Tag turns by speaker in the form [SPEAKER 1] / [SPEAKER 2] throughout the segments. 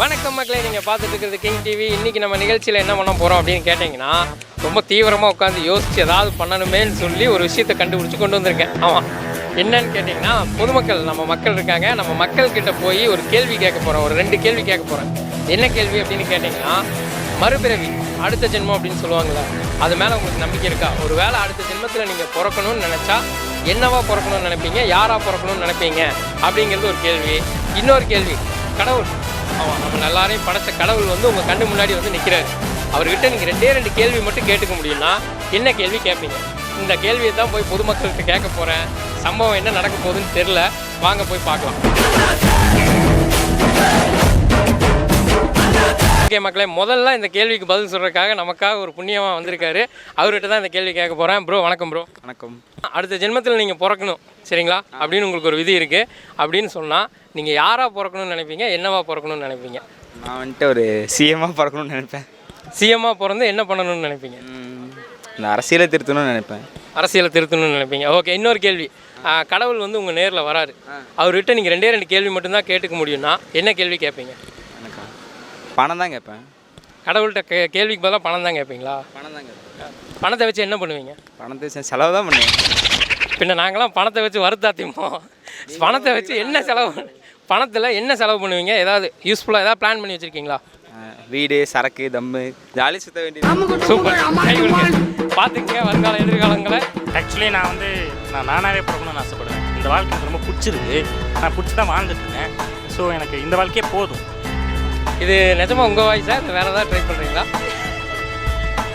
[SPEAKER 1] வணக்கம் மக்களே நீங்கள் பார்த்துட்டு இருக்கிறது கிங் டிவி இன்றைக்கி நம்ம நிகழ்ச்சியில் என்ன பண்ண போகிறோம் அப்படின்னு கேட்டிங்கன்னா ரொம்ப தீவிரமாக உட்காந்து யோசித்து ஏதாவது பண்ணணுமேன்னு சொல்லி ஒரு விஷயத்தை கண்டுபிடிச்சி கொண்டு வந்திருக்கேன். ஆமாம் என்னன்னு கேட்டிங்கன்னா பொதுமக்கள் நம்ம மக்கள் இருக்காங்க. நம்ம மக்கள்கிட்ட போய் ஒரு கேள்வி கேட்க போகிறோம் ஒரு ரெண்டு கேள்வி கேட்க போகிறேன் என்ன கேள்வி அப்படின்னு கேட்டிங்கன்னா மறுபிறவி அடுத்த ஜென்மம் அப்படின்னு சொல்லுவாங்களே அது மேலே உங்களுக்கு நம்பிக்கை இருக்கா? ஒரு வேளை அடுத்த ஜென்மத்தில் நீங்கள் பிறக்கணும்னு நினச்சா என்னவா பிறக்கணும்னு நினைப்பீங்க? யாராக பிறக்கணும்னு நினைப்பீங்க? அப்படிங்கிறது ஒரு கேள்வி. இன்னொரு கேள்வி. கடவுள் ஆமாம் நம்ம எல்லாரையும் படைச்ச கடவுள் வந்து உங்கள் கண்ணு முன்னாடி வந்து நிற்கிறாரு அவர்கிட்ட நீங்கள் ரெண்டே ரெண்டு கேள்வி மட்டும் கேட்டுக்க முடியும்னா என்ன கேள்வி கேட்பீங்க இந்த கேள்வியை தான் போய் பொதுமக்கள்கிட்ட கேட்க போகிறேன் சம்பவம் என்ன நடக்க போகுதுன்னு தெரில வாங்க போய் பார்க்கலாம். ஓகே மக்களே முதல்ல இந்த கேள்விக்கு பதில் சொல்கிறதுக்காக நமக்காக ஒரு புண்ணியமாக வந்திருக்காரு. அவர்கிட்ட தான் இந்த கேள்வி கேட்க போகிறேன் ப்ரோ வணக்கம் ப்ரோ.
[SPEAKER 2] வணக்கம்.
[SPEAKER 1] அடுத்த ஜென்மத்தில் நீங்கள் பிறக்கணும். சரிங்களா? அப்படின்னு உங்களுக்கு ஒரு விதி இருக்குது அப்படின்னு சொன்னால் நீங்கள் யாராக பிறக்கணும்னு நினைப்பீங்க என்னவா பிறக்கணும்னு நினைப்பீங்க?
[SPEAKER 2] நான் வந்துட்டு ஒரு சிஎம்மாக பிறக்கணும்னு நினைப்பேன்.
[SPEAKER 1] சிஎம்மாக பிறந்து என்ன பண்ணணும்னு நினைப்பீங்க?
[SPEAKER 2] இந்த அரசியலை திருத்தணும்னு நினைப்பேன்.
[SPEAKER 1] அரசியலை திருத்தணும்னு நினைப்பீங்க. ஓகே இன்னொரு கேள்வி. கடவுள் வந்து உங்கள் நேரில் வராரு. அவர்கிட்ட நீங்கள் ரெண்டே ரெண்டு கேள்வி மட்டும்தான் கேட்டுக்க முடியும்னா என்ன கேள்வி கேட்பீங்க?
[SPEAKER 2] எனக்கா? பணம் தான் கேட்பேன்.
[SPEAKER 1] கடவுள்கிட்ட கே கேள்விக்கு பதிலாக பணம் தான் கேட்பீங்களா?
[SPEAKER 2] பணம் தான் கேட்பேன்.
[SPEAKER 1] பணத்தை வச்சு என்ன பண்ணுவீங்க?
[SPEAKER 2] பணத்தை வச்சு செலவு தான் பண்ணுவேன்.
[SPEAKER 1] பின்ன நாங்களாம் பணத்தை வச்சு வருத்தாத்திமோ பணத்தை வச்சு என்ன செலவு பண்ணு- பணத்தில் என்ன செலவு பண்ணுவீங்க? ஏதாவது யூஸ்ஃபுல்லாக ஏதாவது பிளான் பண்ணி வச்சுருக்கீங்களா?
[SPEAKER 2] வீடு சரக்கு தம்மு ஜாலி சுத்த வேண்டியது.
[SPEAKER 1] சூப்பர். பார்த்துக்கங்க வருங்கால எதிர்காலங்களை.
[SPEAKER 3] ஆக்சுவலி நான் வந்து நான் நானாகவே பிறக்கணும்னு ஆசைப்படுவேன் இந்த வாழ்க்கை எனக்கு ரொம்ப பிடிச்சிருக்கு. நான் பிடிச்சி தான் வாழ்ந்துட்டு இருக்கேன் ஸோ எனக்கு இந்த வாழ்க்கையே போதும்.
[SPEAKER 1] இது நிஜமா உங்கள் வாய்ஸா இல்லை வேறு ஏதாவது ட்ரை பண்ணுறீங்களா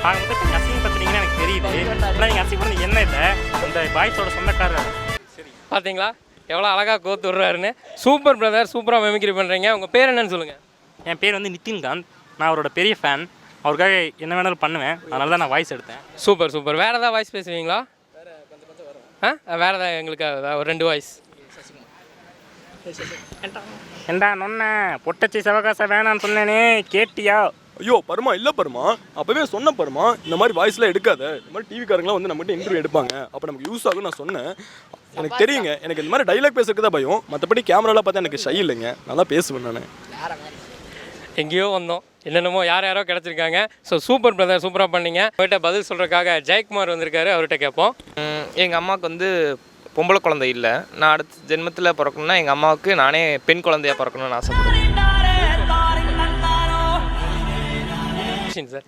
[SPEAKER 3] அவங்க வந்து இப்போ அசிங்கப்படுத்துறீங்கன்னு எனக்கு தெரியுது. ஆனால் நீங்கள் அசிங்கப்படுறது என்ன இல்லை அந்த பாய்ஸோட சொந்தக்காரர்
[SPEAKER 1] பார்த்தீங்களா எவ்வளோ அழகாக கோத்து விட்றாருன்னு. சூப்பர் பிரதர் சூப்பராக மெமிக்ரி பண்ணுறீங்க உங்கள் பேர் என்னன்னு சொல்லுங்கள்
[SPEAKER 3] என் பேர் வந்து நிதின்காந்த் நான் அவரோட பெரிய ஃபேன் அவருக்காக என்ன வேணாலும் பண்ணுவேன். அதனால தான் நான் வாய்ஸ் எடுத்தேன்.
[SPEAKER 1] Super super. வேறு ஏதாவது வாய்ஸ் பேசுவீங்களா? ஆ? வேறு ஏதாவது எங்களுக்கு ஒரு ரெண்டு வாய்ஸ்
[SPEAKER 3] ஏண்டா நொன்ன? பொட்டச்சி சிவகாசம் வேணான்னு சொன்னேனே கேட்டியா?
[SPEAKER 4] ஐயோ பருமா இல்லை பருமா அப்போவே சொன்ன பருமா இந்த மாதிரி வாய்ஸ்லாம் எடுக்காத. இந்த மாதிரி டிவிக்காரங்களாம் வந்து நம்மகிட்ட இன்டர்வியூ எடுப்பாங்க. அப்போ நமக்கு யூஸ் ஆகும் நான் சொன்னேன். எனக்கு தெரியுங்க எனக்கு இந்த மாதிரி டைலாக் பேசுறதுக்கு தான் பயம். மற்றபடி கேமராலாம் பார்த்தா எனக்கு ஷை இல்லைங்க. நான் தான் பேசுவேன் நான்.
[SPEAKER 1] எங்கேயோ வந்தோம். என்னென்னமோ யார் யாரோ கிடச்சிருக்காங்க. ஸோ சூப்பர் பிரதர் சூப்பராக பண்ணீங்க. அவர்கிட்ட பதில் சொல்கிறதுக்காக ஜெயக்குமார் வந்திருக்காரு. அவர்கிட்ட கேட்போம்.
[SPEAKER 5] எங்கள் அம்மாவுக்கு வந்து பொம்பளை குழந்தை இல்லை. நான் அடுத்த ஜென்மத்தில் பிறக்கணும்னா எங்கள் அம்மாவுக்கு நானே பெண் குழந்தையா பிறக்கணும்னு ஆசைப்படுறேன்.
[SPEAKER 1] கொஷின் சார்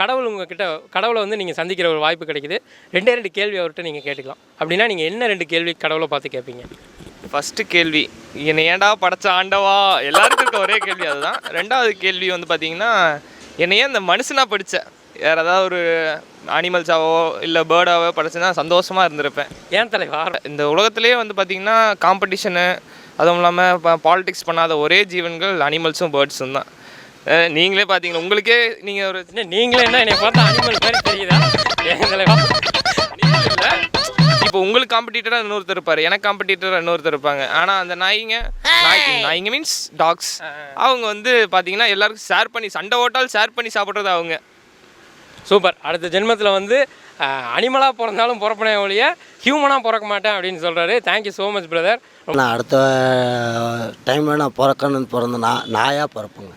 [SPEAKER 1] கடவுள் உங்ககிட்ட கடவுளை வந்து நீங்கள் சந்திக்கிற ஒரு வாய்ப்பு கிடைக்குது. ரெண்டே ரெண்டு கேள்வி அவர்கிட்ட நீங்கள் கேட்டுக்கலாம். அப்படின்னா நீங்கள் என்ன ரெண்டு கேள்வி கடவுளை பார்த்து கேட்பீங்க?
[SPEAKER 5] ஃபஸ்ட்டு கேள்வி என்னை ஏன்டா படைச்ச ஆண்டவா? எல்லாருக்கும் இருக்க ஒரே கேள்வி அதுதான். ரெண்டாவது கேள்வி வந்து பார்த்தீங்கன்னா என்னை ஏன் இந்த மனுஷனாக படித்த வேறு ஏதாவது ஒரு அனிமல்ஸாவோ இல்லை பேர்டாவோ படிச்சேன்னா சந்தோஷமாக இருந்திருப்பேன்.
[SPEAKER 1] ஏன் தலைவா
[SPEAKER 5] இந்த உலகத்திலே வந்து பார்த்தீங்கன்னா காம்படிஷனு அதுவும் இல்லாமல் பாலிடிக்ஸ் பண்ணாத ஒரே ஜீவன்கள் அனிமல்ஸும் பேர்ட்ஸும் தான். நீங்களே பார்த்தீங்களா உங்களுக்கே நீங்கள் ஒரு
[SPEAKER 1] என்ன நீங்களே என்ன என்னை பார்த்தா அனிமல் மாதிரி தெரியுதா? தலைவா
[SPEAKER 5] இப்போ உங்களுக்கு காம்படிட்டராக இன்னொருத்தர் இருப்பார். எனக்கு காம்படிட்டராக இன்னொருத்தர் இருப்பாங்க. ஆனால் அந்த நாய்ங்க நாய் நாய்ங்க மீன்ஸ் டாக்ஸ் அவங்க வந்து பார்த்தீங்கன்னா எல்லாருக்கும் ஷேர் பண்ணி சண்டை ஓட்டால் ஷேர் பண்ணி சாப்பிட்றது அவங்க.
[SPEAKER 1] சூப்பர் அடுத்த ஜென்மத்தில் வந்து அனிமலாக பிறந்தாலும் பிறப்பனே ஒழிய ஹியூமனாக பிறக்க மாட்டேன் அப்படின்னு சொல்கிறாரு தேங்க்யூ ஸோ மச் பிரதர்
[SPEAKER 6] நான் அடுத்த டைமில் நான் பிறக்கணும்னு பிறந்த நான் நாயாக பிறப்பேங்க.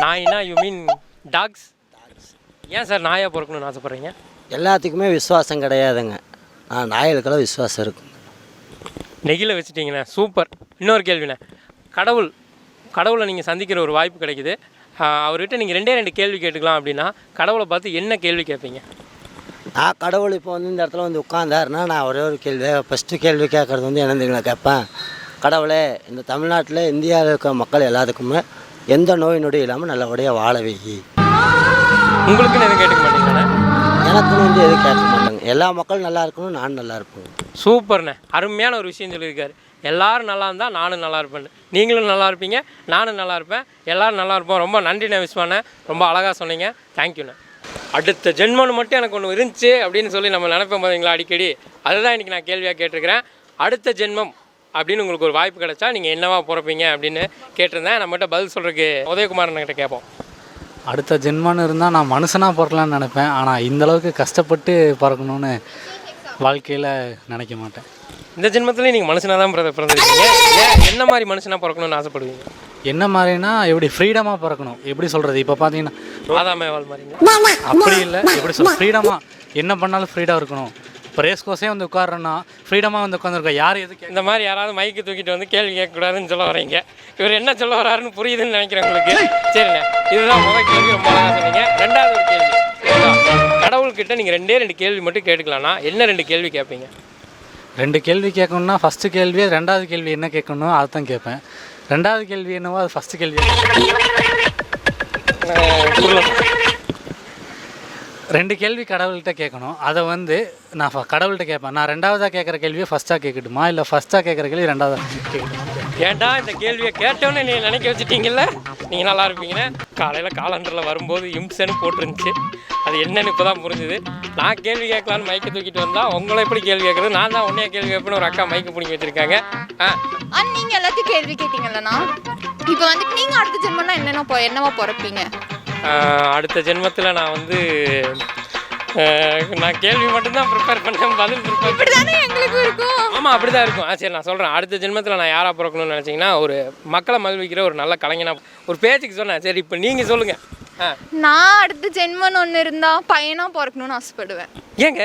[SPEAKER 1] நாயினா யூ மீன் டாக்ஸ் ஏன் சார் நாயாக பிறக்கணும்னு ஆசைப்பட்றீங்க?
[SPEAKER 6] எல்லாத்துக்குமே விசுவாசம் கிடையாதுங்க. நான் நாய்களுக்கெல்லாம் விசுவாசம் இருக்குங்க
[SPEAKER 1] நெகில வச்சுட்டீங்கண்ணே சூப்பர். இன்னொரு கேள்விண்ணே. கடவுள் கடவுளை நீங்கள் சந்திக்கிற ஒரு வாய்ப்பு கிடைக்குது. அவர்கிட்ட நீங்கள் ரெண்டே ரெண்டு கேள்வி கேட்டுக்கலாம் அப்படின்னா கடவுளை பார்த்து என்ன கேள்வி கேட்பீங்க?
[SPEAKER 6] நான் கடவுள் இப்போ வந்து இந்த இடத்துல வந்து உட்காந்தாருன்னா நான் ஒரே ஒரு கேள்வி ஃபஸ்ட்டு கேள்வி கேட்குறது வந்து என்ன தெரியுங்களா கேட்பேன். கடவுளே இந்த தமிழ்நாட்டில் இந்தியாவில் இருக்க மக்கள் எல்லாத்துக்குமே எந்த நோய் நொடி இல்லாமல் நல்லபடியாக வாழ வை
[SPEAKER 1] உங்களுக்குன்னு எதுவும் கேட்டுக்க மாட்டீங்கண்ணே
[SPEAKER 6] எனக்குன்னு வந்து எதுவும் கேட்க மாட்டாங்க. எல்லா மக்களும் நல்லா இருக்கணும் நான் நல்லா இருப்பேன்
[SPEAKER 1] சூப்பர்ண்ணே. அருமையான ஒரு விஷயம் சொல்லியிருக்காரு. எல்லாரும் நல்லா இருந்தால் நானும் நல்லா இருப்பேன். நீங்களும் நல்லா இருப்பீங்க நானும் நல்லா இருப்பேன். எல்லாரும் நல்லா இருப்போம். ரொம்ப நன்றிண்ணே விஸ்வாண்ணே. ரொம்ப அழகாக சொன்னீங்க. தேங்க்யூண்ணே அடுத்த ஜென்மம்னு மட்டும் எனக்கு ஒன்று இருந்துச்சு அப்படின்னு சொல்லி நம்ம நினைப்போம் பார்த்தீங்களா அடிக்கடி? அதுதான் இன்றைக்கி நான் கேள்வியாக கேட்டிருக்கிறேன். அடுத்த ஜென்மம் அப்படின்னு உங்களுக்கு ஒரு வாய்ப்பு கிடைச்சா நீங்கள் என்னவா பிறப்பீங்க அப்படின்னு கேட்டிருந்தேன். நம்மகிட்ட பதில் சொல்கிறதுக்கு உதயகுமாரன் கிட்ட கேட்போம்.
[SPEAKER 7] அடுத்த ஜென்மான்னு இருந்தால் நான் மனுஷனாக பிறக்கலான்னு நினைப்பேன். ஆனால் இந்த அளவுக்கு கஷ்டப்பட்டு பிறக்கணும்னு வாழ்க்கையில் நினைக்க மாட்டேன்.
[SPEAKER 1] இந்த ஜென்மத்துலேயும் நீங்கள் மனுஷனாக தான் பிறந்த பிறந்திருக்கீங்க. ஏன்? என்ன மாதிரி மனுஷனாக பிறக்கணும்னு ஆசைப்படுவீங்க?
[SPEAKER 7] என்ன மாதிரினா எப்படி ஃப்ரீடமாக பிறக்கணும்? எப்படி சொல்கிறது இப்போ பார்த்தீங்கன்னா
[SPEAKER 1] ஆதாமேவால் மாதிரிங்க.
[SPEAKER 7] அப்படி இல்லை. எப்படி சொல் ஃப்ரீடமாக என்ன பண்ணாலும் ஃப்ரீடாக இருக்கணும். இப்போ ரேஸ் கோர்ஸே வந்து உட்காரன்னா ஃப்ரீடமாக வந்து உட்காந்துருக்கோம் யார் எது கேட்க
[SPEAKER 1] இந்த மாதிரி யாராவது மைக்கு தூக்கிட்டு வந்து கேள்வி கேட்கக்கூடாதுன்னு சொல்ல வரீங்க இவர் என்ன சொல்ல வராருன்னு புரியுதுன்னு நினைக்கிறேன் உங்களுக்கு. சரிண்ணே. இதுதான் முதல் கேள்வி. ரொம்ப அழகாக சொன்னீங்க. ரெண்டாவது ஒரு கேள்வி? கடவுள்கிட்ட நீங்கள் ரெண்டே ரெண்டு கேள்வி மட்டும் கேட்டுக்கலாம்னா என்ன ரெண்டு கேள்வி கேட்பீங்க?
[SPEAKER 7] ரெண்டு கேள்வி கேட்கணும்னா ஃபஸ்ட்டு கேள்வி ரெண்டாவது கேள்வி என்ன கேட்கணும் அதை தான் கேட்பேன். ரெண்டாவது கேள்வி என்னவோ அது ஃபஸ்ட்டு கேள்வி. ரெண்டு கேள்வி கடவுள்கிட்ட கேட்கணும். அதை வந்து நான் ஃப- கடவுள்கிட்ட கேட்பேன். நான் ரெண்டாவதாக கேட்குற கேள்வியை ஃபஸ்ட்டாக கேட்கட்டுமா? இல்லை ஃபஸ்ட்டாக கேட்குற கேள்வி ரெண்டாவதாக கேட்கட்டுமா
[SPEAKER 1] ஏன்டா இந்த கேள்வியை கேட்டோன்னு நீ நினைக்க வச்சுட்டீங்கல்ல? நீங்கள் நல்லா இருப்பீங்கன்னு காலையில் காலண்டரில் வரும்போது இம்சன்னு போட்டிருந்துச்சு. அது என்னன்னு இப்போ தான் புரிஞ்சுது. நான் கேள்வி கேட்கலான்னு மைக்கை தூக்கிட்டு வந்தால் உங்களை எப்படி கேள்வி கேட்குறது? நான் தான் உன்னைய கேள்வி கேட்பேன்னு ஒரு அக்கா மைக்கு பிடிங்கி வச்சுருக்காங்க. ஆ.
[SPEAKER 8] ஆ நீங்க எல்லாத்தையும் கேள்வி கேட்டீங்கல்லண்ணா. இப்போ வந்துட்டு நீங்க அடுத்த ஜென்மம்னா என்னென்ன பொ- என்னவா பிறப்பீங்க.
[SPEAKER 1] அடுத்த ஜென்மத்தில் நான் வந்து நான் கேள்வி மட்டும்தான் ப்ரிப்பேர் பண்ணேன் பதில் ப்ரிப்பேர் ஆமாம் அப்படி தான் இருக்கும். ஆ சரி நான் சொல்கிறேன் அடுத்த ஜென்மத்தில் நான் யாராக பிறக்கணும்னு நினச்சிங்கன்னா ஒரு மக்களை மகிழ்விக்கிற ஒரு நல்ல கலைஞனா ஒரு பேச்சுக்கு சொன்னேன். சரி இப்போ நீங்கள் சொல்லுங்கள்
[SPEAKER 8] நான் அடுத்த ஜென்மம்னு ஒன்று இருந்தா பையனா பிறக்கணும்னு ஆசைப்படுவேன்.
[SPEAKER 1] ஏங்க?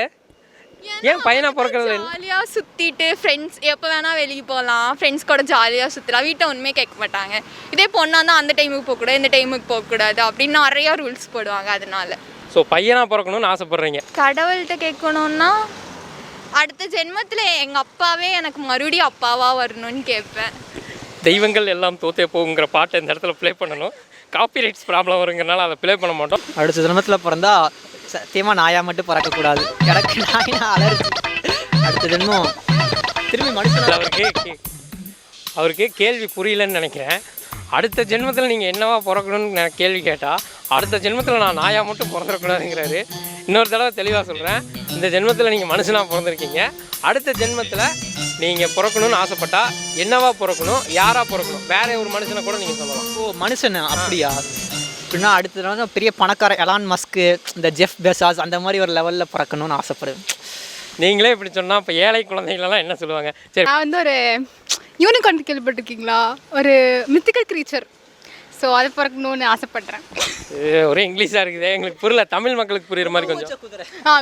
[SPEAKER 1] ஏன் பையனா பிறக்கிறது
[SPEAKER 8] ஜாலியா சுத்திட்டு ஃப்ரெண்ட்ஸ் எப்போ வேணா வெளியே போகலாம் ஃப்ரெண்ட்ஸ் கூட ஜாலியா சுற்றலாம் வீட்டை ஒன்றுமே கேட்க மாட்டாங்க. இதே பொண்ணா தான் அந்த டைமுக்கு போகக்கூடாது இந்த டைமுக்கு போகக்கூடாது அப்படின்னு நிறையா ரூல்ஸ் போடுவாங்க அதனால.
[SPEAKER 1] ஸோ பையனாக பிறக்கணும்னு ஆசைப்பட்றீங்க?
[SPEAKER 8] கடவுள்கிட்ட கேட்கணும்னா அடுத்த ஜென்மத்தில் எங்கள் அப்பாவே எனக்கு மறுபடியும் அப்பாவா வரணும்னு கேட்பேன்.
[SPEAKER 1] தெய்வங்கள் எல்லாம் தோத்தே போகுங்கிற பாட்டை இந்த இடத்துல ப்ளே பண்ணணும். காப்பிரைட்ஸ் ப்ராப்ளம் வருங்கிறனால அதை ப்ளே பண்ண மாட்டோம்.
[SPEAKER 9] அடுத்த ஜென்மத்தில் பிறந்தா சத்தியமாக நாயா மட்டும் பிறக்கக்கூடாது. எனக்கு நாயினா அலர்ஜி அடுத்த ஜென்மம் திரும்பி மனுஷன்?
[SPEAKER 1] அவருக்கு அவருக்கு கேள்வி புரியலன்னு நினைக்கிறேன். அடுத்த ஜென்மத்தில் நீங்கள் என்னவா பிறக்கணும்னு நான் கேள்வி கேட்டால் அடுத்த ஜென்மத்தில் நான் நாயா மட்டும் பிறந்துடக்கூடாதுங்கிறாரு இன்னொரு தடவை தெளிவாக சொல்கிறேன் இந்த ஜென்மத்தில் நீங்கள் மனுஷனாக பிறந்திருக்கீங்க. அடுத்த ஜென்மத்தில் நீங்கள் பிறக்கணும்னு ஆசைப்பட்டா என்னவா பிறக்கணும் யாராக பிறக்கணும்? வேற ஒரு மனுஷனை கூட நீங்கள் சொல்லலாம்.
[SPEAKER 9] ஓ மனுஷன்? அப்படியா? அப்படின்னா அடுத்த தடவை பெரிய பணக்கார எலான் மஸ்க்கு இந்த ஜெஃப் பெசாஸ் அந்த மாதிரி ஒரு லெவலில் பிறக்கணும்னு ஆசைப்படுவேன்.
[SPEAKER 1] நீங்களே இப்படி சொன்னால் இப்போ ஏழை குழந்தைகளெல்லாம் என்ன சொல்லுவாங்க? சரி.
[SPEAKER 10] நான் வந்து ஒரு யூனிகார்ன் கேள்விப்பட்டிருக்கீங்களா? ஒரு மித்திக்கல் க்ரீச்சர் ஸோ அதை பிறக்கணும்னு ஆசைப்படுறேன்.
[SPEAKER 1] ஒரே இங்கிலீஷாக இருக்குது. எங்களுக்கு புரியல. தமிழ் மக்களுக்கு புரியுற மாதிரி கொஞ்சம்.
[SPEAKER 10] ஆ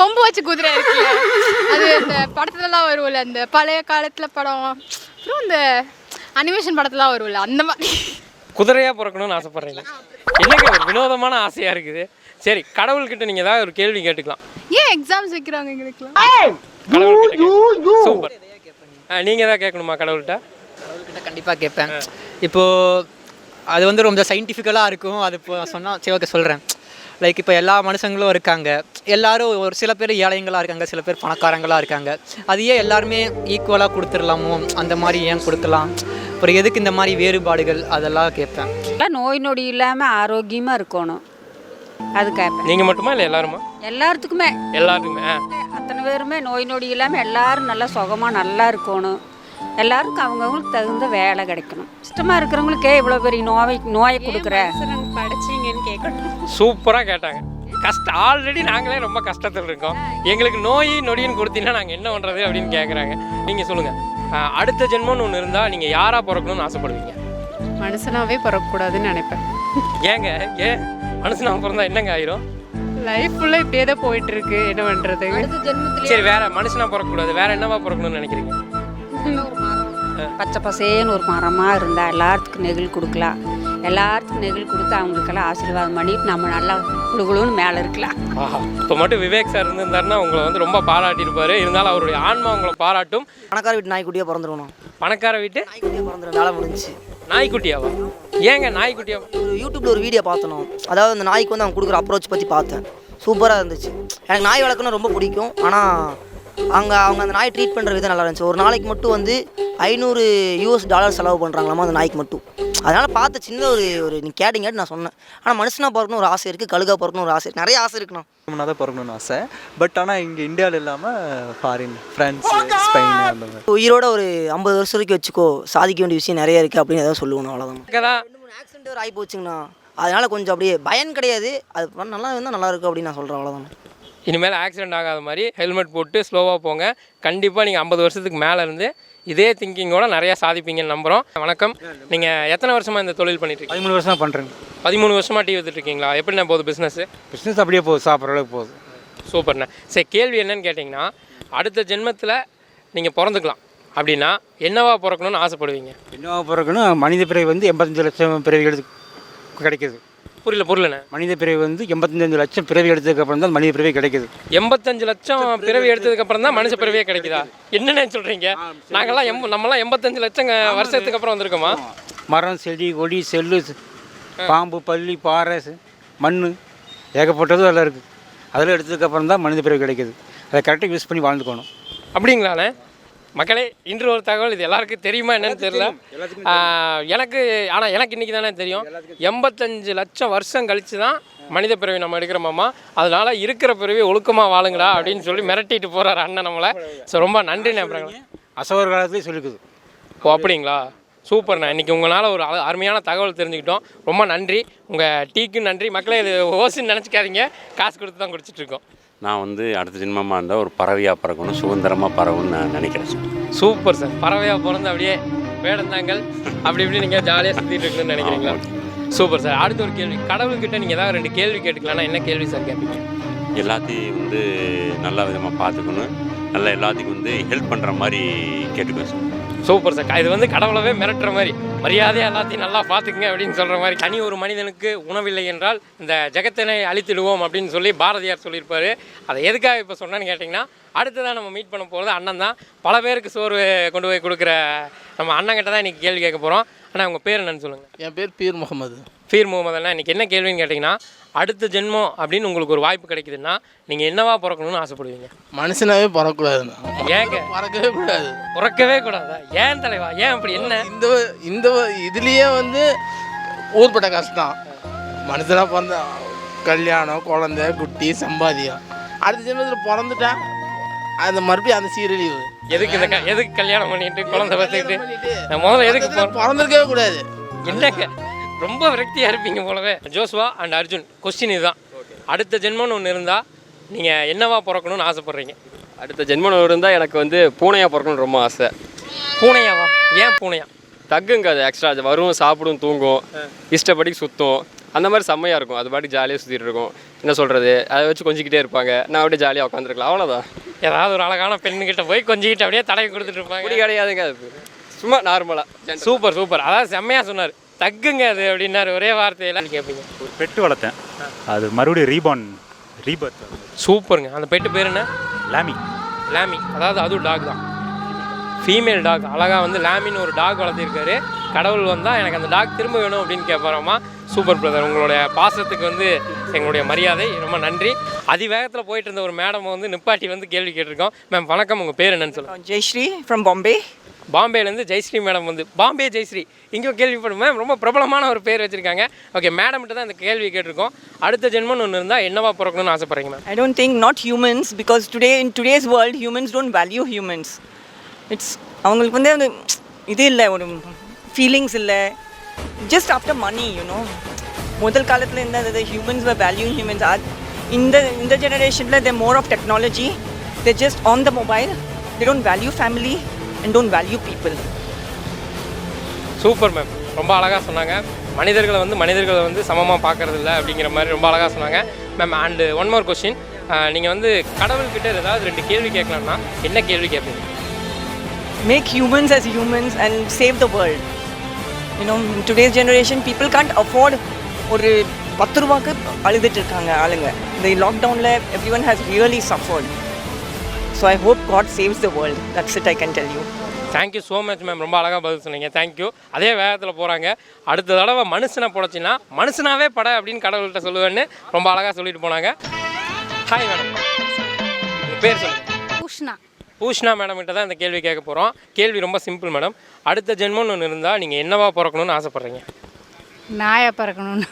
[SPEAKER 10] கொம்பு வச்ச குதிரை இருக்குல்ல. அது அந்த படத்துலலாம் வரும்ல. அந்த பழைய காலத்தில் படம். அப்புறம் இந்த அனிமேஷன் படத்துலாம் வரும்ல. அந்த மாதிரி
[SPEAKER 1] குதிரையாக பிறக்கணும்னு ஆசைப்பட்றீங்க. என்னங்க ஒரு வினோதமான ஆசையாக இருக்குது. சரி கடவுள்கிட்ட நீங்கள் ஏதாவது ஒரு கேள்வி கேட்டுக்கலாம்.
[SPEAKER 10] ஏன் எக்ஸாம்ஸ் வைக்கிறாங்க எங்களுக்குலாம்
[SPEAKER 1] கடவுள்கிட்ட சூப்பர். நீங்கள் தான் கேட்கணுமா கடவுள்கிட்ட?
[SPEAKER 9] அவர்கிட்ட கண்டிப்பாக கேட்பேன். இப்போது அது வந்து ரொம்ப சயின்டிஃபிக்கலாக இருக்கும். அது இப்போ சொன்னால் சரி ஓகே சொல்கிறேன் லைக் இப்போ எல்லா மனுஷங்களும் இருக்காங்க. எல்லாரும் ஒரு சில பேர் ஏழைங்களாக இருக்காங்க சில பேர் பணக்காரங்களாக இருக்காங்க. அது ஏன் எல்லாருமே ஈக்குவலாக கொடுத்துடலாமோ? அந்த மாதிரி ஏன் கொடுக்கலாம்? அப்புறம் எதுக்கு இந்த மாதிரி வேறுபாடுகள் அதெல்லாம் கேட்பேன்.
[SPEAKER 11] நோய் நொடி இல்லாமல் ஆரோக்கியமாக இருக்கணும். அது கேட்பேன்.
[SPEAKER 1] நீங்கள் மட்டுமா இல்லை எல்லாருமா?
[SPEAKER 11] எல்லாத்துக்குமே.
[SPEAKER 1] எல்லாருக்குமே.
[SPEAKER 11] அத்தனை பேருமே நோய் நொடி இல்லாமல் எல்லாரும் நல்லா சுகமாக நல்லா இருக்கணும். எல்லாருக்கும் அவங்கவுங்களுக்கு தகுந்த வேலை கிடைக்கணும். இஷ்டமாக இருக்கிறவங்களுக்கே இவ்வளோ பெரிய நோயை நோயை கொடுக்குற.
[SPEAKER 10] படிச்சிங்கன்னு கேட்கணும்
[SPEAKER 1] சூப்பராக கேட்டாங்க. கஷ்டம் ஆல்ரெடி நாங்களே ரொம்ப கஷ்டத்தில் இருக்கோம். எங்களுக்கு நோய் நொடின்னு கொடுத்தீங்கன்னா நாங்கள் என்ன பண்ணுறது அப்படின்னு கேட்குறாங்க நீங்கள் சொல்லுங்கள் அடுத்த ஜென்மம்னு ஒன்று இருந்தால் நீங்கள் யாராக பிறக்கணும்னு ஆசைப்படுவீங்க?
[SPEAKER 10] மனுஷனாவே பிறக்கக்கூடாதுன்னு நினைப்பேன்.
[SPEAKER 1] ஏங்க ஏன் மனுஷனாக பிறந்தா என்னங்க ஆயிரும்?
[SPEAKER 10] லைஃப் ஃபுல்லாக இப்படியே தான் போயிட்டு இருக்கு என்ன பண்ணுறது
[SPEAKER 11] அடுத்த ஜென்மத்தில்
[SPEAKER 1] சரி வேற மனுஷனாக பிறக்கக்கூடாது. வேற என்னவா பிறக்கணும்னு நினைக்கிறீங்க?
[SPEAKER 11] பச்சை பசேன்னு ஒரு மரமாக இருந்தால் எல்லாத்துக்கும் நெகிழ் கொடுக்கலாம். எல்லாத்துக்கும் நெகிழ் கொடுத்து அவங்களுக்கெல்லாம் ஆசீர்வாதம் பண்ணிட்டு நம்ம நல்லா குழுகுழுன்னு மேலே இருக்கலாம்.
[SPEAKER 1] ஆஹா இப்போ மட்டும் விவேக் சார் இருந்திருந்தாருன்னா உங்களை வந்து ரொம்ப பாராட்டியிருப்பாரு. இருந்தாலும் அவருடைய ஆன்மா உங்களை பாராட்டும்.
[SPEAKER 9] பணக்கார வீட்டு நாய்க்குட்டியாக பிறந்துடணும்
[SPEAKER 1] பணக்கார வீட்டு?
[SPEAKER 9] நாய்க்குட்டியாக பிறந்துடும் வேலை முடிஞ்சிச்சு.
[SPEAKER 1] நாய்க்குட்டியாவா? ஏங்க நாய்க்குட்டியாவா
[SPEAKER 9] ஒரு யூடியூப்ல ஒரு வீடியோ பார்த்தணும் அதாவது அந்த நாய்க்கு வந்து அவங்க கொடுக்குற அப்ரோச் பற்றி பார்த்தேன். சூப்பராக இருந்துச்சு. எனக்கு நாய் வளர்க்கணும் ரொம்ப பிடிக்கும். ஆனால் அங்கே அவங்க அந்த நாய் ட்ரீட் பண்ணுற விதம் நல்லா இருந்துச்சு. ஒரு நாளைக்கு மட்டும் வந்து ஐநூறு யூஎஸ் டாலர் செலவு பண்ணுறாங்களாமா அந்த நாய்க்கு மட்டும். அதனால் பார்த்த சின்ன ஒரு ஒரு நீ கேட்டிங்காட்டி நான் சொன்னேன். ஆனால் மனுஷனாக பிறக்கணும் ஒரு ஆசை இருக்குது கழுகா பிறக்கணும் ஒரு ஆசை இருக்குது நிறைய ஆசை இருக்குண்ணா
[SPEAKER 12] முன்னாடி தான் பிறக்கணும்னு ஆசை. பட் ஆனால் இங்கே இந்தியாவில் இல்லாமல் ஃபாரின் ஃப்ரான்ஸ் ஸ்பெயின் அந்த மாதிரி.
[SPEAKER 9] உயிரோட ஒரு ஐம்பது வருஷம் வரைக்கும் வச்சுக்கோ சாதிக்க வேண்டிய விஷயம் நிறைய இருக்குது அப்படின்னு ஏதாவது சொல்லுவேன் அவ்வளோதான்
[SPEAKER 1] தான்
[SPEAKER 9] ரெண்டு மூணு ஆக்சிடென்ட் ஒரு ஆகி போச்சுங்கண்ணா. அதனால கொஞ்சம் அப்படியே பயம் கிடையாது. அது பண்ண நல்லா இருந்தால் நல்லா இருக்கும் அப்படின்னு நான் சொல்கிறேன் அவ்வளோதான்
[SPEAKER 1] இனிமேல் ஆக்சிடென்ட் ஆகாத மாதிரி ஹெல்மெட் போட்டு ஸ்லோவாக போங்க. கண்டிப்பாக நீங்கள் ஐம்பது வருஷத்துக்கு மேலே இருந்து இதே திங்கிங்கோட நிறையா சாதிப்பீங்கன்னு நம்புகிறோம் வணக்கம். நீங்கள் எத்தனை வருஷமாக இந்த தொழில் பண்ணிட்டு இருக்கீங்க?
[SPEAKER 13] பதிமூணு வருஷம் பண்ணுறேங்க
[SPEAKER 1] பதிமூணு வருஷமாக டீ வித்துட்டு இருக்கீங்களா? எப்படிண்ணே போகுது பிஸ்னஸ்
[SPEAKER 13] பிஸ்னஸ் அப்படியே போகுது சாப்பிட்ற அளவுக்கு போகுது.
[SPEAKER 1] சூப்பர்ண்ணே சரி கேள்வி என்னன்னு கேட்டிங்கன்னா அடுத்த ஜென்மத்தில் நீங்கள் பிறந்துக்கலாம். அப்படின்னா என்னவா பிறக்கணும்னு ஆசைப்படுவீங்க?
[SPEAKER 13] என்ன பிறகுன்னு மனித பிறவி வந்து எண்பத்தஞ்சு லட்சம் பிறவி எடுத்து கிடைக்குது.
[SPEAKER 1] புரியல புரியலண்ணே.
[SPEAKER 13] மனித பிறவி வந்து எண்பத்தஞ்சு லட்சம் பிறவி எடுத்ததுக்கு அப்புறம் தான் மனித பிறவி கிடைக்குது.
[SPEAKER 1] எண்பத்தஞ்சு லட்சம் பிறவி எடுத்ததுக்கு அப்புறம் தான் மனுஷ பிறவியே கிடைக்குதா? என்னண்ணே சொல்கிறீங்க நாங்கெல்லாம் எம் நம்மலாம் எண்பத்தஞ்சு லட்சம் வருஷத்துக்கு அப்புறம் வந்திருக்கோமா?
[SPEAKER 13] மரம் செடி கொடி செல்லு பாம்பு பள்ளி பாறை மண் ஏகப்பட்டதும் அதில் இருக்குது அதில் எடுத்ததுக்கு அப்புறம் தான் மனித பிறவி கிடைக்குது. அதை கரெக்டாக யூஸ் பண்ணி வாழ்ந்துக்கணும்.
[SPEAKER 1] அப்படிங்களாண்ணே? மக்களே இன்று ஒரு தகவல் இது எல்லாருக்கும் தெரியுமா என்னன்னு தெரியல. எனக்கு ஆனால் எனக்கு இன்றைக்கி தானே தெரியும். எண்பத்தஞ்சு லட்சம் வருஷம் கழிச்சு தான் மனித பிறவி நம்ம எடுக்கிறோமாமா அதனால இருக்கிற பிறவி ஒழுக்கமாக வாழுங்கடா அப்படின்னு சொல்லி மிரட்டிட்டு போகிறார் அண்ணன் நம்மளை. ஸோ ரொம்ப நன்றி நம்புறேங்க
[SPEAKER 13] அசோகர் காலத்துலேயே சொல்லிக்குது
[SPEAKER 1] ஓ அப்படிங்களா? சூப்பர்ண்ணா இன்றைக்கி உங்களால் ஒரு அருமையான தகவல் தெரிஞ்சுக்கிட்டோம். ரொம்ப நன்றி. உங்கள் டீக்கும் நன்றி. மக்களே இது ஓசின்னு நினச்சிக்காதீங்க. காசு கொடுத்து தான் குடிச்சிட்டு இருக்கோம்.
[SPEAKER 14] நான் வந்து அடுத்த ஜென்மமாக இருந்தால் ஒரு பறவையாக பறக்கணும் சுதந்திரமாக பறக்கணும்னு நான் நினைக்கிறேன் சார்.
[SPEAKER 1] சூப்பர் சார் பறவையாக பிறந்து அப்படியே வேடந்தாங்கள் அப்படி இப்படி நீங்கள் ஜாலியாக சுற்றிட்டு இருக்கணும்னு நினைக்கிறீங்களா? சூப்பர் சார் அடுத்த ஒரு கேள்வி. கடவுள்கிட்ட நீங்கள் ஏதாவது ரெண்டு கேள்வி கேட்டுக்கலாம்னா என்ன கேள்வி சார் கேட்பீங்க?
[SPEAKER 14] எல்லாத்தையும் வந்து நல்ல விதமாக பார்த்துக்கணும். நல்லா எல்லாத்துக்கும் வந்து ஹெல்ப் பண்ணுற மாதிரி கேட்டுக்குவேன் சார்
[SPEAKER 1] சூப்பர் சார். இது வந்து கடவுளவே மிரட்டுற மாதிரி. மரியாதையாக எல்லாத்தையும் நல்லா பார்த்துக்குங்க அப்படின்னு சொல்கிற மாதிரி தனி ஒரு மனிதனுக்கு உணவில்லை என்றால் இந்த ஜெகத்தினை அழித்திடுவோம் அப்படின்னு சொல்லி பாரதியார் சொல்லியிருப்பார். அதை எதுக்காக இப்போ சொன்னேன்னு கேட்டிங்கன்னா அடுத்ததான் நம்ம மீட் பண்ண போகிறது அண்ணன் தான். பல பேருக்கு சோறு கொண்டு போய் கொடுக்குற நம்ம அண்ணங்கிட்ட தான் இன்றைக்கி கேள்வி கேட்க போகிறோம் ஆனால் உங்கள் பேர் என்னன்னு சொல்லுங்கள்
[SPEAKER 15] என் பேர் பீர் முகமது.
[SPEAKER 1] ஃபீர் முகமது அண்ணா இன்றைக்கி என்ன கேள்வின்னு கேட்டிங்கன்னா அடுத்த ஜென்மம் அப்படின்னு உங்களுக்கு ஒரு வாய்ப்பு கிடைக்குதுன்னா நீங்கள் என்னவா பிறக்கணும்னு ஆசைப்படுவீங்க?
[SPEAKER 15] மனுஷனாவே பறக்கக்கூடாதுண்ணா.
[SPEAKER 1] ஏங்க?
[SPEAKER 15] பறக்கவே கூடாது.
[SPEAKER 1] பிறக்கவே கூடாதா? ஏன் தலைவா? ஏன் அப்படி என்ன?
[SPEAKER 15] இந்த இந்த இதுலேயே வந்து ஊர்பட்ட கஷ்டம். மனுஷனாக பிறந்த கல்யாணம் குழந்தை குட்டி சம்பாதியம். அடுத்த ஜென்மத்தில் பிறந்துட்டா அந்த மறுபடியும் அந்த சீரழிவு
[SPEAKER 1] எதுக்கு இந்த எதுக்கு கல்யாணம் பண்ணிட்டு குழந்தை பார்த்துக்கிட்டு முதல்ல எதுக்கு
[SPEAKER 15] பிறந்திருக்கவே கூடாது.
[SPEAKER 1] என்னங்க? ரொம்ப விரக்தியாக இருப்பீங்க போலவே. ஜோஸ்வா அண்ட் அர்ஜுன் கொஸ்டின் இதுதான். அடுத்த ஜென்மம்னு ஒன்று இருந்தால் நீங்கள் என்னவா பிறக்கணும்னு ஆசைப்படுறீங்க?
[SPEAKER 16] அடுத்த ஜென்மம் இருந்தால் எனக்கு வந்து பூனையாக பிறக்கணும்னு ரொம்ப ஆசை.
[SPEAKER 1] பூனையாவா? ஏன் பூனையா?
[SPEAKER 16] தக்குங்க அது எக்ஸ்ட்ரா அது வரும் சாப்பிடும் தூங்கும். இஷ்டப்படி சுற்றும் அந்த மாதிரி செம்மையாக இருக்கும். அது பாட்டுக்கு ஜாலியாக சுற்றிட்டு இருக்கும். என்ன சொல்கிறது அதை வச்சு கொஞ்சிக்கிட்டே இருப்பாங்க. நான் அப்படியே ஜாலியாக உட்காந்துருக்கலாம் அவ்வளோதான்
[SPEAKER 1] ஏதாவது ஒரு அழகான பெண்ணுக்கிட்ட போய் கொஞ்சிக்கிட்டு அப்படியே தடவை கொடுத்துட்டு இருப்பாங்க.
[SPEAKER 16] கிடையாதுங்க அது சும்மா நார்மலாக
[SPEAKER 1] சூப்பர் சூப்பர். அதாவது செம்மையாக சொன்னார். தக்குங்க அது அப்படின்னாரு. ஒரே வார்த்தையில. கேட்பீங்க
[SPEAKER 17] ஒரு பெட்டு வளர்த்தேன். அது மறுபடியும் ரீபார்ன் ரீபர்த்.
[SPEAKER 1] சூப்பருங்க. அந்த பெட்டு பேர் என்ன?
[SPEAKER 17] லாமி.
[SPEAKER 1] லாமி. அதாவது அதுவும் டாக் தான். ஃபீமேல் டாக் அழகாக வந்து லாமின்னு ஒரு டாக் வளர்த்திருக்காரு. கடவுள் வந்தால் எனக்கு அந்த டாக் திரும்ப வேணும் அப்படின்னு கேட்பாராமா சூப்பர் பிரதர் உங்களுடைய பாசத்துக்கு வந்து எங்களுடைய மரியாதை. ரொம்ப நன்றி. அதிவேகத்தில் போயிட்டு இருந்த ஒரு மேடம் வந்து நிப்பாட்டி வந்து கேள்வி கேட்டிருக்கோம். மேம் வணக்கம். உங்கள் பேர் என்னன்னு சொல்லுங்கள்
[SPEAKER 18] ஜெயஸ்ரீ ஃப்ரம் பாம்பே
[SPEAKER 1] பாம்பேலேருந்து ஜெயஸ்ரீ மேடம் வந்து பாம்பே ஜெயஸ்ரீ இங்கேயும் கேள்விப்படும். மேம் ரொம்ப பிரபலமான ஒரு பேர் வச்சுருக்காங்க. ஓகே மேடம்கிட்ட தான் இந்த கேள்வி கேட்டிருக்கோம். அடுத்த ஜென்மன் ஒன்று இருந்தால் என்னவா பிறக்கணும்னு ஆசைப்பட்றீங்க ma'am
[SPEAKER 18] I don't think not humans because today in today's world humans don't value humans it's அவங்களுக்கு வந்து அந்த இது இல்லை ஒரு ஃபீலிங்ஸ் இல்லை. ஜஸ்ட் ஆஃப்டர் மணி யூனோ முதல் காலத்தில் இருந்த ஹியூமன்ஸ் வேல்யூ ஹியூமன்ஸ் humans. இந்த இந்த ஜெனரேஷனில் they more of technology they just on the mobile they don't value family and don't value people
[SPEAKER 1] super ma'am ரொம்ப அழகாக சொன்னாங்க. மனிதர்களை வந்து மனிதர்களை வந்து சமமாக பார்க்கறது இல்லை அப்படிங்கிற மாதிரி ரொம்ப அழகாக சொன்னாங்க. Ma'am and one more question நீங்கள் வந்து கடவுள்கிட்ட ஏதாவது ரெண்டு கேள்வி கேட்கலாம்னா என்ன கேள்வி கேட்பீங்க?
[SPEAKER 18] Make humans as humans and save the world. You know, in today's generation, people can't afford ஒரு பத்து ரூபாய்க்கு அழுதுட்டு இருக்காங்க ஆளுங்க. இந்த லாக்டவுனில் every one has really suffered so I hope God saves the world that's it I can tell you
[SPEAKER 1] thank you so much ma'am ரொம்ப அழகாக பதில் சொன்னீங்க. தேங்க்யூ அதே வேகத்தில் போகிறாங்க அடுத்த தடவை மனுஷனை புடச்சின்னா மனுஷனாவே பட அப்படின்னு கடவுள்கிட்ட சொல்லுவேன்னு ரொம்ப அழகாக சொல்லிட்டு போனாங்க. ஹாய் மேடம் பேர் சொல்லுங்கள்
[SPEAKER 10] உஷ்ணா
[SPEAKER 1] பூஷ்ணா மேடம் கிட்ட தான் இந்த கேள்வி கேட்க போகிறோம் கேள்வி ரொம்ப சிம்பிள் மேடம் அடுத்த ஜென்மம்னு ஒன்று இருந்தால் நீங்கள் என்னவா பிறக்கணும்னு ஆசைப்பட்றீங்க?
[SPEAKER 10] நாயா பிறக்கணும்னு.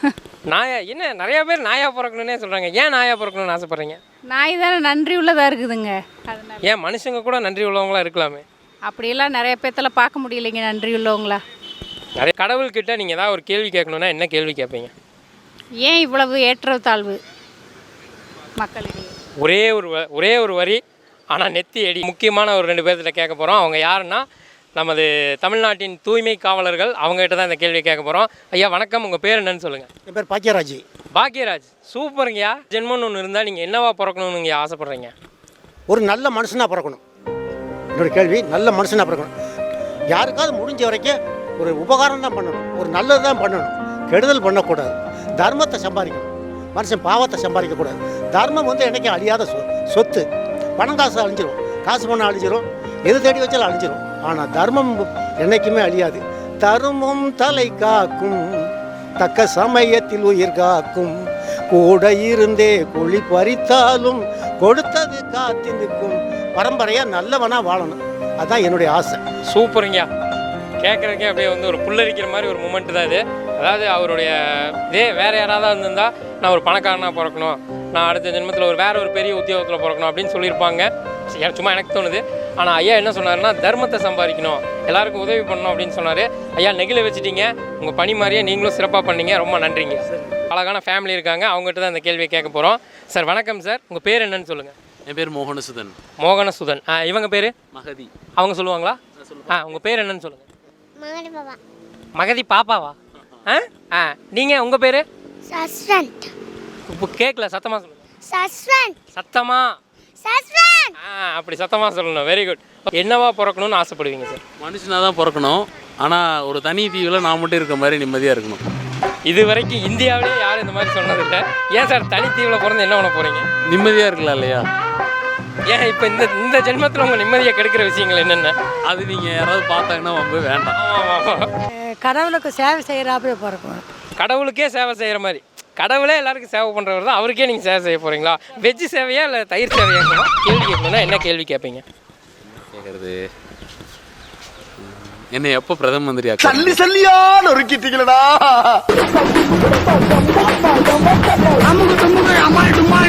[SPEAKER 1] நாயா என்ன நிறைய பேர் நாயா பிறக்கணுன்னே சொல்கிறாங்க ஏன் நாயா பிறக்கணும்னு ஆசைப்பட்றீங்க?
[SPEAKER 10] நாய் தானே நன்றி உள்ளதாக இருக்குதுங்க. அதனால.
[SPEAKER 1] ஏன் மனுஷங்க கூட நன்றி உள்ளவங்களா இருக்கலாமே?
[SPEAKER 10] அப்படியெல்லாம் நிறைய பேர்த்தெல்லாம் பார்க்க முடியலைங்க நன்றி உள்ளவங்களா.
[SPEAKER 1] நிறைய கடவுள்கிட்ட நீங்கள் ஏதாவது ஒரு கேள்வி கேட்கணுன்னா என்ன கேள்வி கேட்பீங்க?
[SPEAKER 10] ஏன் இவ்வளவு ஏற்றத்தாழ்வு? தாழ்வு மக்களிடையே
[SPEAKER 1] ஒரே ஒரு வ- ஒரே ஒரு வரி ஆனால் நெத்தி அடி. முக்கியமான ஒரு ரெண்டு பேர்த்திட்ட கேட்க போகிறோம் அவங்க யாருன்னா நமது தமிழ்நாட்டின் தூய்மை காவலர்கள் அவங்ககிட்ட தான் இந்த கேள்வி கேட்க போகிறோம் ஐயா வணக்கம். உங்கள் பேர் என்னன்னு சொல்லுங்கள்
[SPEAKER 19] என் பேர் பாக்கியராஜ்.
[SPEAKER 1] பாக்கியராஜ் சூப்பருங்கய்யா. ஜென்மம்னு ஒன்று இருந்தால் நீங்கள் என்னவா பிறக்கணும்னு நீங்கள் ஆசைப்பட்றீங்க?
[SPEAKER 19] ஒரு நல்ல மனுஷனாக பிறக்கணும். என்னோட கேள்வி நல்ல மனுஷனாக பிறக்கணும். யாருக்காவது முடிஞ்ச வரைக்கும் ஒரு உபகாரம் தான் பண்ணணும். ஒரு நல்லது தான் பண்ணணும். கெடுதல் பண்ணக்கூடாது. தர்மத்தை சம்பாதிக்கணும். மனுஷன் பாவத்தை சம்பாதிக்கக்கூடாது. தர்மம் வந்து என்னைக்கும் அழியாத சொ சொத்து. பணம் காசு அழிஞ்சிரும். காசு பணம் அழிஞ்சிரும். எது தேடி வச்சாலும் அழிஞ்சிரும். ஆனால் தர்மம் என்னைக்குமே அழியாது. தருமம் தலை காக்கும் தக்க சமயத்தில் உயிர் காக்கும். கூட இருந்தே குழி பறித்தாலும் கொடுத்தது காத்து நிற்கும். பரம்பரையா நல்லவனா வாழணும். அதான் என்னுடைய ஆசை.
[SPEAKER 1] சூப்பருங்க. கேட்குறதுக்கே அப்படியே வந்து ஒரு புல்லரிக்கிற மாதிரி ஒரு மூமெண்ட் தான் இது. அதாவது அவருடைய இதே வேறு யாராவது இருந்திருந்தா நான் ஒரு பணக்காரனாக பிறக்கணும். நான் அடுத்த ஜென்மத்தில் ஒரு வேற ஒரு பெரிய உத்தியோகத்தில் பிறக்கணும் அப்படின்னு சொல்லியிருப்பாங்க. சும்மா எனக்கு தோணுது. ஆனால் ஐயா என்ன சொன்னாருன்னா தர்மத்தை சம்பாதிக்கணும் எல்லாருக்கும் உதவி பண்ணணும் அப்படின்னு சொன்னார். ஐயா நெகிழ வச்சுட்டீங்க. உங்கள் பணி மாதிரியே நீங்களும் சிறப்பாக பண்ணீங்க. ரொம்ப நன்றிங்க. அழகான ஃபேமிலி இருக்காங்க. அவங்ககிட்ட தான் இந்த கேள்வியை கேட்க போகிறோம் சார் வணக்கம் சார். உங்கள் பேர் என்னன்னு சொல்லுங்கள்
[SPEAKER 20] என் பேர் மோகனசுதன்.
[SPEAKER 1] மோகனசுதன். ஆ இவங்க பேர்?
[SPEAKER 20] மகதி.
[SPEAKER 1] அவங்க சொல்லுவாங்களா? ஆ உங்கள் பேர் என்னன்னு சொல்லுங்கள் மகதி பாப்பாவா? ஆ ஆ நீங்கள் உங்கள் பேர்?
[SPEAKER 21] சஸ்வந்த்.
[SPEAKER 1] இப்போ கேட்கல சத்தமாக சொல்லுங்கள்
[SPEAKER 21] சஸ்வந்த்.
[SPEAKER 1] சத்தமா.
[SPEAKER 21] சஸ்வந்த்
[SPEAKER 1] ஆ அப்படி சத்தமாக சொல்லணும். வெரி குட் என்னவா பிறக்கணும்னு ஆசைப்படுவீங்க சார்
[SPEAKER 20] மனுஷனாக தான் பிறக்கணும். ஆனால் ஒரு தனி தீவில் நான் மட்டும் இருக்க மாதிரி நிம்மதியாக இருக்கணும்.
[SPEAKER 1] இது வரைக்கும் இந்தியாவிலே யாரும் இந்த மாதிரி சொன்னதில்லை. ஏன் சார் தனித்தீவில் பிறந்து என்ன பண்ண போகிறீங்க
[SPEAKER 20] நிம்மதியாக இருக்கலாம் இல்லையா?
[SPEAKER 1] ஏன் இப்போ இந்த இந்த ஜென்மத்தில் உங்கள் நிம்மதியை கெடுக்கிற விஷயங்கள் என்னென்ன?
[SPEAKER 20] அது நீங்கள் யாராவது பார்த்தாங்கன்னா ரொம்ப வேண்டாம்.
[SPEAKER 22] கடவுளுக்கு சேவை செய்கிறாப்பே பிறக்கணும்
[SPEAKER 1] கடவுளுக்கே சேவை செய்கிற மாதிரி. கடவுளே எல்லாருக்கும் சேவை பண்ணுறவர் தான் அவருக்கே நீங்கள் சேவை செய்ய போகிறீங்களா வெஜ்ஜு சேவையா இல்லை தயிர் சேவையாங்களா கேள்வி கேட்கணும்னா என்ன கேள்வி கேட்பீங்க?
[SPEAKER 20] கேட்குறது. என்ன எப்போ பிரதம மந்திரியா
[SPEAKER 23] சல்லி சல்லியா நொறுக்கிட்டீங்களடா. அம்மா